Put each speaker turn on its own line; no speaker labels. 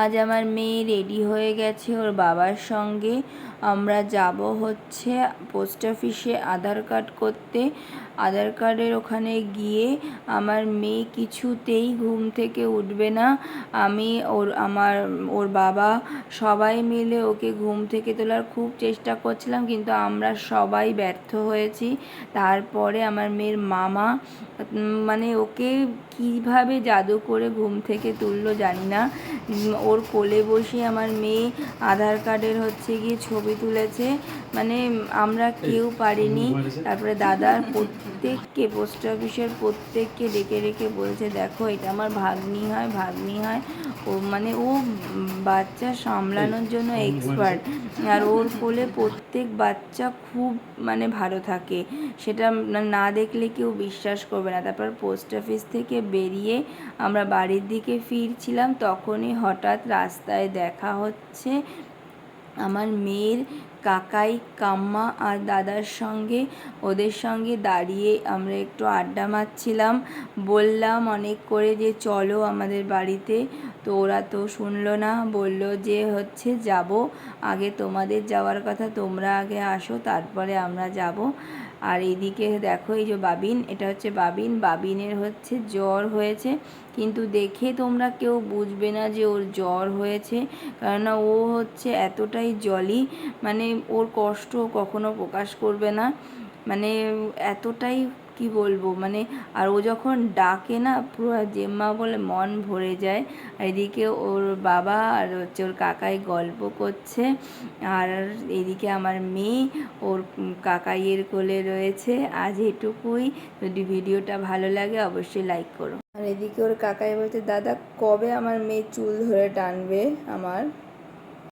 আজ আমার মেয়ে রেডি হয়ে গেছে, ওর বাবার সঙ্গে। আমরা যাব হচ্ছে পোস্ট অফিসে আধার কার্ড করতে। আধার কার্ডের ওখানে গিয়ে আমার মেয়ে কিছুতেই ঘুম থেকে উঠবে না। আমি ওর, আমার, ওর বাবা সবাই মিলে ওকে ঘুম থেকে তোলার খুব চেষ্টা করছিলাম, কিন্তু আমরা সবাই ব্যর্থ হয়েছি। তারপরে আমার মেয়ের মামা মানে ওকে কীভাবে জাদু করে ঘুম থেকে তুললো জানি না। ওর কোলে বসে আমার মেয়ে আধার কার্ডের হচ্ছে গিয়ে ছবি তুলেছে। মানে আমরা কেউ পারিনি। তারপরে দাদার প্রত্যেককে পোস্ট অফিসের প্রত্যেককে ডেকে ডেকে বলছে দেখো এটা আমার ভাগ্নি হয় ভাগ্নি হয়। ও মানে ও বাচ্চা সামলানোর জন্য এক্সপার্ট আর ওর কোলে প্রত্যেক বাচ্চা খুব মানে ভালো থাকে। সেটা না- দেখলে কেউ বিশ্বাস করবে না। তারপর পোস্ট অফিস থেকে বেরিয়ে আমরা বাড়ির দিকে ফিরছিলাম তখনই হঠাৎ রাস্তায় দেখা হচ্ছে আমার মেয়ের কাকাই কাম্মা আর দাদার সঙ্গে। ওদের সঙ্গে দাঁড়িয়ে আমরা একটু আড্ডা মারছিলাম। বললাম অনেক করে যে, চলো আমাদের বাড়িতে। তো ওরা তো শুনলো না। বলল যে, হচ্ছে যাব। আগে তোমাদের যাওয়ার কথা তোমরা আগে আসো, তারপরে আমরা যাব। আর এইদিকে দেখো এই যে বাবিন, এটা হচ্ছে বাবিন। বাবিনের হচ্ছে জ্বর হয়েছে। কিন্তু দেখে তোমরা কেউ বুঝবে না যে ওর জ্বর হয়েছে, কেননা ও হচ্ছে এতটাই জলি মানে ওর কষ্ট কখনো প্রকাশ করবে না। মানে এতটাই কি বলব? মানে আর ও যখন ডাকে না, পুরো জেম্মা বলে মন ভরে যায়। আর এদিকে ওর বাবা আর হচ্ছে ওর কাকাই গল্প করছে। আর এদিকে আমার মেয়ে ওর কাকাইয়ের কোলে রয়েছে। আজ এটুকুই। যদি ভিডিওটা ভালো লাগে অবশ্যই লাইক করো। আর এদিকে ওর কাকাই বলছে, দাদা, কবে আমার মেয়ে চুল ধরে টানবে আমার?